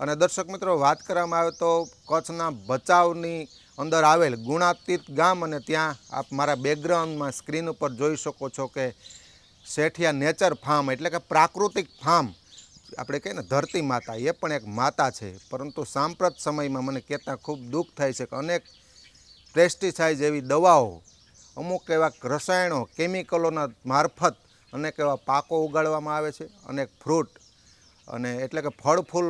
અને દર્શક મિત્રો, વાત કરવામાં આવે તો કચ્છના ભચાઉની અંદર આવેલ ગુણાતીત ગામ અને ત્યાં આપ મારા બેકગ્રાઉન્ડમાં સ્ક્રીન ઉપર જોઈ શકો છો કે શેઠિયા નેચર ફાર્મ એટલે કે પ્રાકૃતિક ફાર્મ આપણે કહીએ ને ધરતી માતા, એ પણ એક માતા છે. પરંતુ સાંપ્રત સમયમાં મને કહેતા ખૂબ દુઃખ થાય છે કે અનેક પેસ્ટિસાઇડ જેવી દવાઓ, અમુક એવા રસાયણો કેમિકલોના મારફત અનેક એવા પાકો ઉગાડવામાં આવે છે. અનેક ફ્રૂટ અને એટલે કે ફળ ફૂલ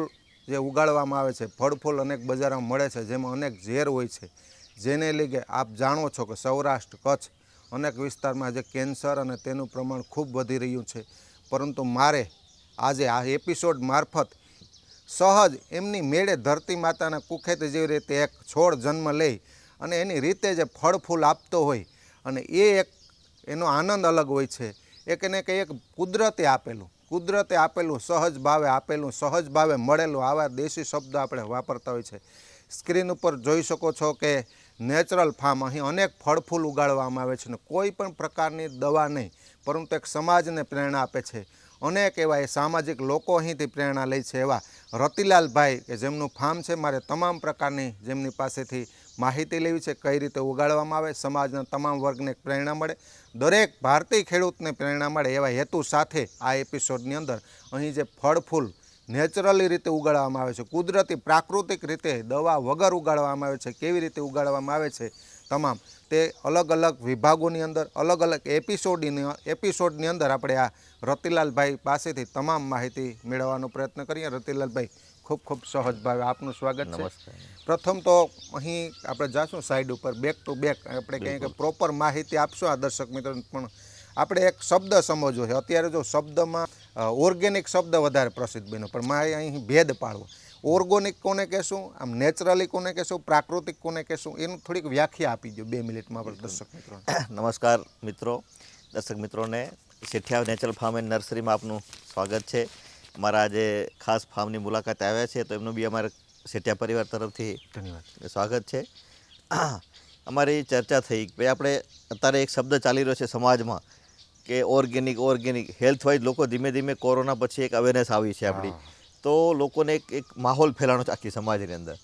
જે ઉગાડવામાં આવે છે ફળ ફૂલ અનેક બજારમાં મળે છે, જેમાં અનેક ઝેર હોય છે. જેને લીધે આપ જાણો છો કે સૌરાષ્ટ્ર, કચ્છ અનેક વિસ્તારમાં જે કેન્સર અને તેનું પ્રમાણ ખૂબ વધી રહ્યું છે. પરંતુ મારે આજે આ એપિસોડ મારફત સહજ એમની મેળે ધરતી માતાના કુખેત જેવી રીતે એક છોડ જન્મ લઈ અને એની રીતે જે ફળ ફૂલ આપતો હોય. અને એ એક, એનો આનંદ અલગ હોય છે. એક એને કંઈ એક કુદરતે આપેલું. કુદરતે આપેલું સહજ ભાવે, આપેલું સહજ ભાવે મળેલું આવા દેશી શબ્દ આપણે વાપરતા હોય છે. સ્ક્રીન ઉપર જોઈ શકો છો કે નેચરલ ફાર્મ અહીં અનેક ફળ ફૂલ ઉગાડવામાં આવે છે અને કોઈ પણ પ્રકારની દવા નહીં, પરંતુ એક સમાજને પ્રેરણા આપે છે. અનેક એવા એ સામાજિક લોકો અહીંથી પ્રેરણા લે છે એવા રતિલાલભાઈ કે જેમનું ફાર્મ છે, મારે તમામ પ્રકારની જેમની પાસેથી માહિતી લેવી છે કઈ રીતે ઉગાડવામાં આવે, સમાજના તમામ વર્ગને પ્રેરણા મળે, દરેક ભારતીય ખેડૂતને પ્રેરણા મળે એવા હેતુ સાથે આ એપિસોડની અંદર અહીં જે ફળ ફૂલ નેચરલી રીતે ઉગાડવામાં આવે છે, કુદરતી પ્રાકૃતિક રીતે દવા વગર ઉગાડવામાં આવે છે, કેવી રીતે ઉગાડવામાં આવે છે તમામ તે અલગ અલગ વિભાગોની અંદર, અલગ અલગ એપિસોડની એપિસોડની અંદર આપણે આ રતિલાલભાઈ પાસેથી તમામ માહિતી મેળવવાનો પ્રયત્ન કરીએ. રતિલાલભાઈ ખૂબ ખૂબ સહજ ભાવે. આપનું સ્વાગત છે. પ્રથમ તો અહીં આપણે જાશું સાઈડ ઉપર બેક ટુ બેક આપણે કહીએ કે પ્રોપર માહિતી આપશો આ દર્શક મિત્ર. પણ આપણે એક શબ્દ સમજવો છે. અત્યારે જો શબ્દમાં ઓર્ગેનિક શબ્દ વધારે પ્રસિદ્ધ બન્યો. પણ મારે અહીં ભેદ પાડવો. ઓર્ગોનિક કોને કહેશું? આમ નેચરલી કોને કહેશું? પ્રાકૃતિક કોને કહેશું? એનું થોડીક વ્યાખ્યા આપી દો બે મિનિટમાં આપણે દર્શક મિત્રો. નમસ્કાર મિત્રો. દર્શક મિત્રોને શેઠિયા નેચરલ ફાર્મ એન્ડ નર્સરીમાં આપનું સ્વાગત છે. અમારા આજે ખાસ ફાર્મની મુલાકાતે આવ્યા છે તો એમનું બી અમારે સેટિયા પરિવાર તરફથી ધન્યવાદ. સ્વાગત છે. અમારી ચર્ચા થઈ કે ભાઈ આપણે અત્યારે એક શબ્દ ચાલી રહ્યો છે સમાજમાં કે ઓર્ગેનિક ઓર્ગેનિક હેલ્થ વાઇઝ લોકો ધીમે ધીમે કોરોના પછી એક અવેરનેસ આવી છે આપણી. તો લોકોને એક એક માહોલ ફેલાણો છે આખી સમાજની અંદર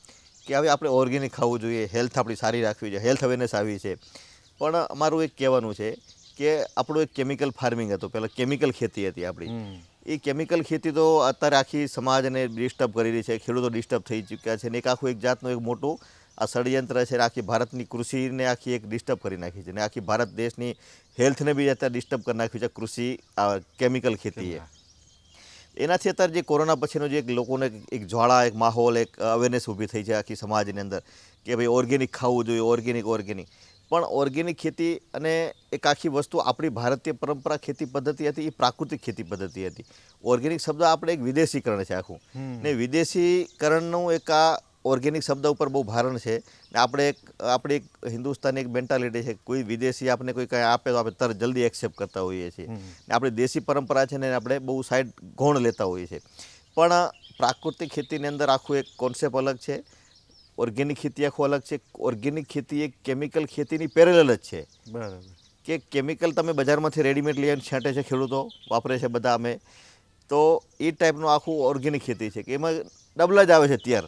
કે હવે આપણે ઓર્ગેનિક ખાવું જોઈએ હેલ્થ આપણી સારી રાખવી જોઈએ હેલ્થ અવેરનેસ આવી છે. પણ અમારું એક કહેવાનું છે કે આપણું એક કેમિકલ ફાર્મિંગ હતું પહેલાં કેમિકલ ખેતી હતી આપણી. એ કેમિકલ ખેતી તો અત્યારે આખી સમાજને ડિસ્ટર્બ કરી રહી છે. ખેડૂતો ડિસ્ટર્બ થઈ ચૂક્યા છે ને એક આખું એક જાતનું એક મોટું આ ષડયંત્ર છે આખી ભારતની કૃષિને આખી એક ડિસ્ટર્બ કરી નાખી છે ને આખી ભારત દેશની હેલ્થને બી અત્યારે ડિસ્ટર્બ કરી નાખ્યું છે કૃષિ કેમિકલ ખેતીએ. એનાથી અત્યારે જે કોરોના પછીનો જે એક લોકોને એક જ્વાળા, એક માહોલ, એક અવેરનેસ ઊભી થઈ છે આખી સમાજની અંદર કે ભાઈ ઓર્ગેનિક ખાવું જોઈએ ઓર્ગેનિક ઓર્ગેનિક પણ ઓર્ગેનિક ખેતી અને એક આખી વસ્તુ આપણી ભારતીય પરંપરા ખેતી પદ્ધતિ હતી એ પ્રાકૃતિક ખેતી પદ્ધતિ હતી. ઓર્ગેનિક શબ્દ આપણે એક વિદેશીકરણ છે આખું. ને વિદેશીકરણનું એક આ ઓર્ગેનિક શબ્દ ઉપર બહુ ભારણ છે. ને આપણે એક આપણે એક હિન્દુસ્તાની એક મેન્ટાલિટી છે કોઈ વિદેશી આપણે કોઈ કાંઈ આપે તો આપણે તરત જલ્દી એક્સેપ્ટ કરતા હોઈએ છીએ. ને આપણી દેશી પરંપરા છે ને આપણે બહુ સાઈડ ગૌણ લેતા હોઈએ છીએ. પણ પ્રાકૃતિક ખેતીની અંદર આખું એક કોન્સેપ્ટ અલગ છે. ઓર્ગેનિક ખેતી આખું અલગ છે. ઓર્ગેનિક ખેતી એ કેમિકલ ખેતીની પેરેલલ જ છે. બરાબર. કે કેમિકલ તમે બજારમાંથી રેડીમેડ લઈ આવીને છાંટે છે ખેડૂતો વાપરે છે બધા અમે. તો એ ટાઈપનું આખું ઓર્ગેનિક ખેતી છે કે એમાં ડબલ જ આવે છે ત્યાર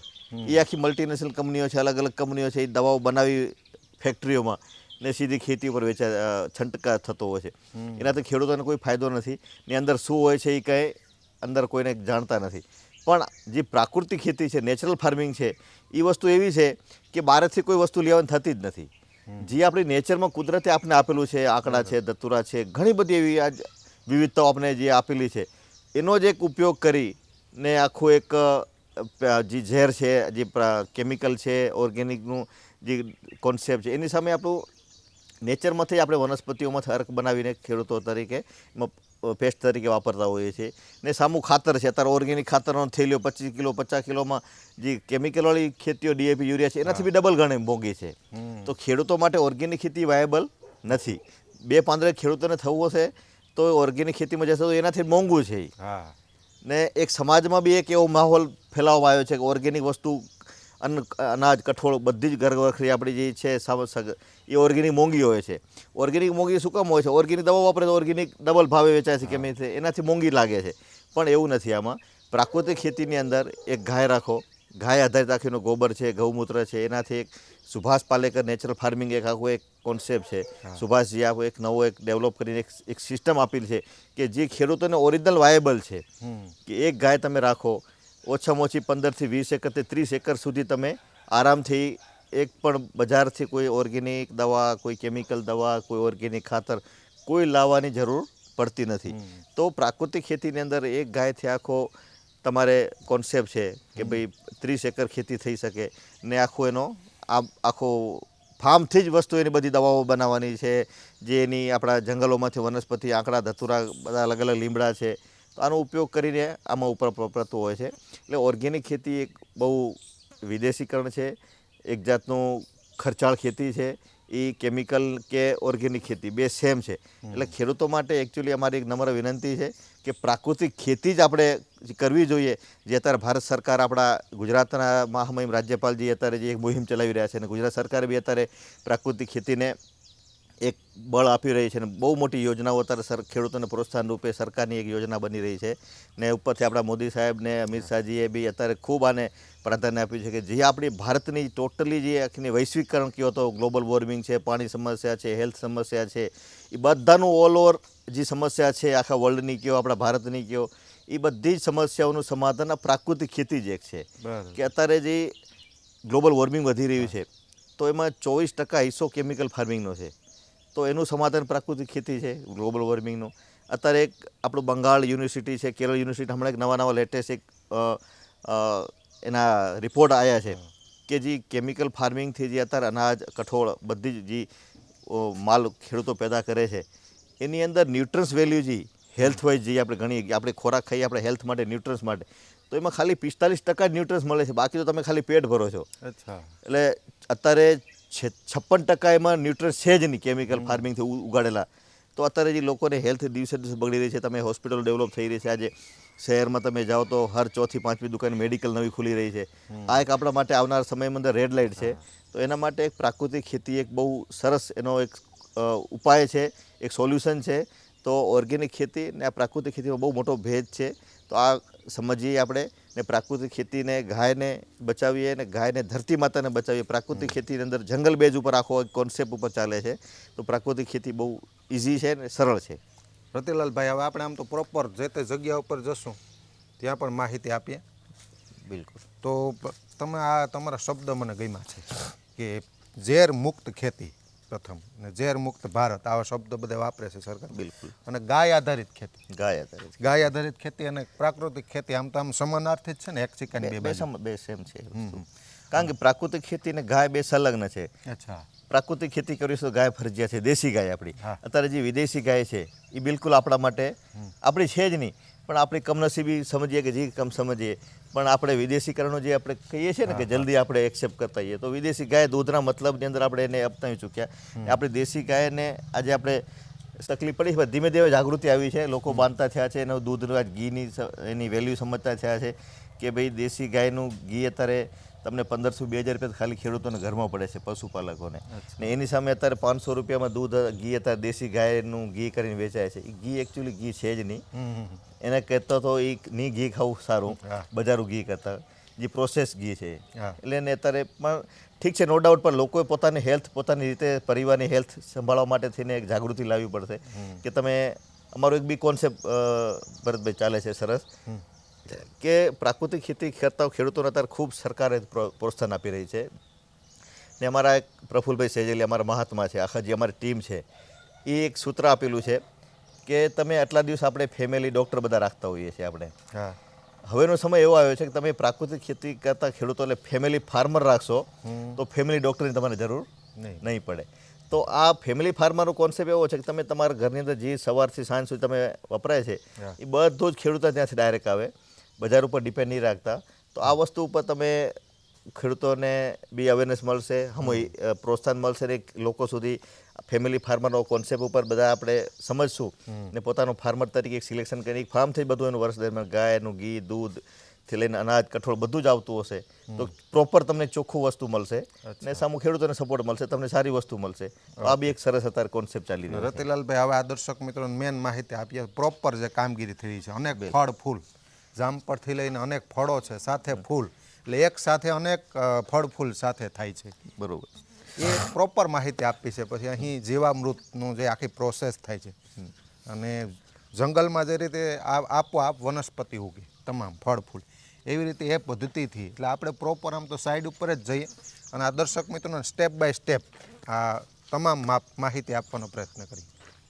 એ આખી મલ્ટીનેશનલ કંપનીઓ છે અલગ અલગ કંપનીઓ છે એ દવાઓ બનાવી ફેક્ટરીઓમાં ને સીધી ખેતી ઉપર વેચા છંટકા થતો હોય છે. એનાથી ખેડૂતોને કોઈ ફાયદો નથી. ને અંદર શું હોય છે એ કંઈ અંદર કોઈને જાણતા નથી. પણ જે પ્રાકૃતિક ખેતી છે નેચરલ ફાર્મિંગ છે એ વસ્તુ એવી છે કે બહારથી કોઈ વસ્તુ લેવાની થતી જ નથી. જે આપણી નેચરમાં કુદરતે આપણે આપેલું છે આંકડા છે દતુરા છે ઘણી બધી એવી આ વિવિધતાઓ આપણે જે આપેલી છે એનો જ એક ઉપયોગ કરી ને આખું એક જે ઝેર છે જે કેમિકલ છે ઓર્ગેનિકનું જે કોન્સેપ્ટ છે એની સામે આપણું નેચરમાંથી આપણે વનસ્પતિઓમાંથી અર્ક બનાવીને ખેડૂતો તરીકે પેસ્ટ તરીકે વાપરતા હોઈએ છીએ. ને સામું ખાતર છે. અત્યારે ઓર્ગેનિક ખાતરનો થેલીઓ પચીસ કિલો પચાસ કિલોમાં જે કેમિકલવાળી ખેતીઓ ડીએપી યુરિયા છે એનાથી બી ડબલ ગણે મોંઘી છે. તો ખેડૂતો માટે ઓર્ગેનિક ખેતી વાયેબલ નથી. બે પાંદડે ખેડૂતોને થવું હશે તો ઓર્ગેનિક ખેતીમાં જશે તો એનાથી મોંઘું છે ને એક સમાજમાં બી એક એવો માહોલ ફેલાવવામાં આવ્યો છે કે ઓર્ગેનિક વસ્તુ અન્ન અનાજ કઠોળ બધી જ ઘરવખરી આપણી જે છે એ ઓર્ગેનિક મોંઘી હોય છે. ઓર્ગેનિક મોંઘી શું કામ હોય છે? ઓર્ગેનિક દવા વાપરે તો ઓર્ગેનિક ડબલ ભાવે વેચાય છે કેમ છે એનાથી મોંઘી લાગે છે. પણ એવું નથી આમાં. પ્રાકૃતિક ખેતીની અંદર એક ગાય રાખો. ગાય આધારિત આખીનો ગોબર છે ગૌમૂત્ર છે એનાથી એક સુભાષ પાલેકર નેચરલ ફાર્મિંગ એક આખો એક કોન્સેપ્ટ છે. સુભાષજી આખો એક નવો એક ડેવલપ કરીને એક એક સિસ્ટમ આપેલી છે કે જે ખેડૂતોને ઓરિજિનલ વાયેબલ છે. કે એક ગાય તમે રાખો ઓછામાં ઓછી પંદરથી વીસ એકર એકરથી ત્રીસ એકર સુધી તમે આરામથી એક પણ બજારથી કોઈ ઓર્ગેનિક દવા કોઈ કેમિકલ દવા કોઈ ઓર્ગેનિક ખાતર કોઈ લાવવાની જરૂર પડતી નથી. તો પ્રાકૃતિક ખેતીની અંદર એક ગાયથી આખો તમારે કોન્સેપ્ટ છે કે ભાઈ ત્રીસ એકર ખેતી થઈ શકે ને આખો એનો આ આખો ફાર્મથી જ વસ્તુ એની બધી દવાઓ બનાવવાની છે જે એની આપણા જંગલોમાંથી વનસ્પતિ આંકડા ધતુરા બધા અલગ અલગ લીમડા છે તો આનો ઉપયોગ કરીને આમાં ઉપર પડતું હોય છે. એટલે ઓર્ગેનિક ખેતી એક બહુ વિદેશીકરણ છે એક જાતનું ખર્ચાળ ખેતી છે એ કેમિકલ કે ઓર્ગેનિક ખેતી બે સેમ છે. એટલે ખેડૂતો માટે એકચ્યુઅલી અમારી એક નમ્ર વિનંતી છે કે પ્રાકૃતિક ખેતી જ આપણે કરવી જોઈએ. જે અત્યારે ભારત સરકાર આપણા ગુજરાતના મહામહિમ રાજ્યપાલજી અત્યારે જે એક મુહિમ ચલાવી રહ્યા છે અને ગુજરાત સરકારે બી અત્યારે પ્રાકૃતિક ખેતીને એક બળ આપી રહી છે અને બહુ મોટી યોજનાઓ અત્યારે સર ખેડૂતોને પ્રોત્સાહન રૂપે સરકારની એક યોજના બની રહી છે. ને ઉપરથી આપણા મોદી સાહેબને અમિત શાહજીએ બી અત્યારે ખૂબ આને પ્રાધાન્ય આપ્યું છે કે જે આપણી ભારતની ટોટલી જે આખીની વૈશ્વિકરણ કયો તો ગ્લોબલ વોર્મિંગ છે પાણી સમસ્યા છે હેલ્થ સમસ્યા છે એ બધાનું ઓલ ઓવર જે સમસ્યા છે આખા વર્લ્ડની કયો આપણા ભારતની કયો એ બધી જ સમસ્યાઓનું સમાધાન આ પ્રાકૃતિક ખેતી જ એક છે. કે અત્યારે જે ગ્લોબલ વોર્મિંગ વધી રહ્યું છે તો એમાં ચોવીસ ટકા હિસ્સો કેમિકલ ફાર્મિંગનો છે. તો એનું સમાધાન પ્રાકૃતિક ખેતી છે ગ્લોબલ વોર્મિંગનું. અત્યારે એક આપણું બંગાળ યુનિવર્સિટી છે કેરળ યુનિવર્સિટી હમણાં એક નવા નવા લેટેસ્ટ એક એના રિપોર્ટ આવ્યા છે કે જે કેમિકલ ફાર્મિંગથી જે અત્યારે અનાજ કઠોળ બધી જ જે માલ ખેડૂતો પેદા કરે છે એની અંદર ન્યુટ્રન્સ વેલ્યુ જે હેલ્થ વાઇઝ જે આપણે ઘણી આપણે ખોરાક ખાઈએ આપણે હેલ્થ માટે ન્યુટ્રન્સ માટે તો એમાં ખાલી પિસ્તાલીસ ટકા જ ન્યુટ્રન્સ મળે છે બાકી તો તમે ખાલી પેટ ભરો છો. અચ્છા. એટલે અત્યારે છે- છપ્પન ટકા એમાં ન્યુટ્રન્સ છે જ નહીં કેમિકલ ફાર્મિંગથી ઉગાડેલા. તો અત્યારે જે લોકોને હેલ્થ દિવસે દિવસે બગડી રહી છે તમે હોસ્પિટલ ડેવલપ થઈ રહી છે આજે શહેરમાં તમે જાઓ તો હર ચોથી પાંચમી દુકાન મેડિકલ નવી ખુલી રહી છે. આ એક આપણા માટે આવનાર સમયમાં અંદર રેડ લાઇટ છે. તો એના માટે એક પ્રાકૃતિક ખેતી એક બહુ સરસ એનો એક ઉપાય છે એક સોલ્યુશન છે. તો ઓર્ગેનિક ખેતી ને આ પ્રાકૃતિક ખેતીમાં બહુ મોટો ભેદ છે. તો આ સમજીએ આપણે. ને પ્રાકૃતિક ખેતીને ગાયને બચાવીએ ને ગાયને ધરતી માતાને બચાવીએ. પ્રાકૃતિક ખેતીની અંદર જંગલ બેઝ ઉપર આખો કોન્સેપ્ટ ઉપર ચાલે છે. તો પ્રાકૃતિક ખેતી બહુ ઇઝી છે ને સરળ છે. રતિલાલભાઈ હવે આપણે આમ તો પ્રોપર જે તે જગ્યા ઉપર જશું ત્યાં પણ માહિતી આપીએ. બિલકુલ. તો તમે આ તમારા શબ્દ મને ગમ્યા છે કે ઝેર મુક્ત ખેતી. પ્રથમ. અને ઝેર મુક્ત ભારત આવા શબ્દો બધા વાપરે છે સરકાર. બિલકુલ. અને ગાય આધારિત ખેતી. ગાય આધારિત ગાય આધારિત ખેતી અને પ્રાકૃતિક ખેતી આમ તો આમ સમાનાર્થી જ છે ને એક ચિકન બે બે સમ- છે કારણ કે પ્રાકૃતિક ખેતી ને ગાય બે સંલગ્ન છે. અચ્છા. પ્રાકૃતિક ખેતી કરીશું તો ગાય ફરજિયાત છે દેશી ગાય આપણી. અત્યારે જે વિદેશી ગાય છે એ બિલકુલ આપણા માટે આપણી છે જ નહીં. પણ આપણી કમનસીબી સમજીએ કે જે કમ સમજીએ પણ આપણે વિદેશીકરણો જે આપણે કહીએ છીએ ને કે જલ્દી આપણે એક્સેપ્ટ કરતા હોઈએ. તો વિદેશી ગાય દૂધના મતલબની અંદર આપણે એને અપનાવી ચૂક્યા. આપણી દેશી ગાયને આજે આપણે તકલીફ પડી છે ધીમે ધીમે જાગૃતિ આવી છે. લોકો બાંધતા થયા છે એનું દૂધનું ઘીની એની વેલ્યુ સમજતા થયા છે કે ભાઈ દેશી ગાયનું ઘી અત્યારે તમને પંદરસો બે હજાર રૂપિયા ખાલી ખેડૂતોને ઘરમાં પડે છે પશુપાલકોને. ને એની સામે અત્યારે પાંચસો રૂપિયામાં દૂધ ઘી અત્યારે દેશી ગાયનું ઘી કરીને વેચાય છે. એ ઘી એકચ્યુઅલી ઘી છે જ નહીં. એને કહેતો તો એ ની ઘી ખાવું સારું. બજારું ઘી કરતાં. જે પ્રોસેસ ઘી છે. એટલે એને અત્યારે પણ ઠીક છે નો ડાઉટ પણ લોકોએ પોતાની હેલ્થ પોતાની રીતે પરિવારની હેલ્થ સંભાળવા માટે થઈને એક જાગૃતિ લાવવી પડશે. કે તમે અમારો એક બી કોન્સેપ્ટ ભરતભાઈ ચાલે છે સરસ. કે પ્રાકૃતિક ખેતી કરતા ખેડૂતોને અત્યારે ખૂબ સરકારે પ્રો- પ્રોત્સાહન આપી રહી છે. ને અમારા એક પ્રફુલભાઈ સેજેલી અમારા મહાત્મા છે આખા જે અમારી ટીમ છે એ એક સૂત્ર આપેલું છે. કે તમે આટલા દિવસ આપણે ફેમિલી ડૉક્ટર બધા રાખતા હોઈએ છીએ આપણે. હા. હવેનો સમય એવો આવ્યો છે કે તમે પ્રાકૃતિક ખેતી કરતા ખેડૂતોને ફેમિલી ફાર્મર રાખશો તો ફેમિલી ડૉક્ટરની તમારે જરૂર નહીં. નહીં પડે. તો આ ફેમિલી ફાર્મરનો કોન્સેપ્ટ એવો છે કે તમે તમારા ઘરની અંદર જે સવારથી સાંજ સુધી તમે વપરાય છે એ બધું જ ખેડૂતો ત્યાંથી ડાયરેક્ટ આવે. બજાર ઉપર ડિપેન્ડ નહીં રાખતા. તો આ વસ્તુ ઉપર તમે ખેડૂતોને બી અવેરનેસ મળશે. હમ. પ્રોત્સાહન મળશે ને લોકો સુધી ફેમિલી ફાર્મરનો કોન્સેપ્ટ ઉપર બધા આપણે સમજશું ને પોતાનું ફાર્મર તરીકે એક સિલેક્શન કરી એક ફાર્મ થઈ બધું એનું વર્ષ દરમિયાન ગાયનું ઘી દૂધથી લઈને અનાજ કઠોળ બધું જ આવતું હશે. તો પ્રોપર તમને ચોખ્ખું વસ્તુ મળશે ને સામુ ખેડૂતોને સપોર્ટ મળશે તમને સારી વસ્તુ મળશે. આ બી એક સરસ અત્યારે કોન્સેપ્ટ ચાલી રહ્યો રતિલાલભાઈ હવે આ દર્શક મિત્રોને મેન માહિતી આપીએ. પ્રોપર જે કામગીરી થઈ રહી છે અનેક ફળ ફૂલ. જામપરથી લઈને અનેક ફળો છે સાથે ફૂલ. એટલે એક સાથે અનેક ફળ ફૂલ સાથે થાય છે. બરોબર. એ પ્રોપર માહિતી આપી છે. પછી અહીં જીવામૃતનું જે આખી પ્રોસેસ થાય છે. અને જંગલમાં જે રીતે આપોઆપ વનસ્પતિ ઉગી, તમામ ફળ, ફૂલ. એવી રીતે એ પદ્ધતિથી, એટલે આપણે પ્રોપર આમ તો સાઈડ ઉપર જ જઈએ. અને આ દર્શક મિત્રોને સ્ટેપ બાય સ્ટેપ આ તમામ માહિતી આપવાનો પ્રયત્ન કરીએ.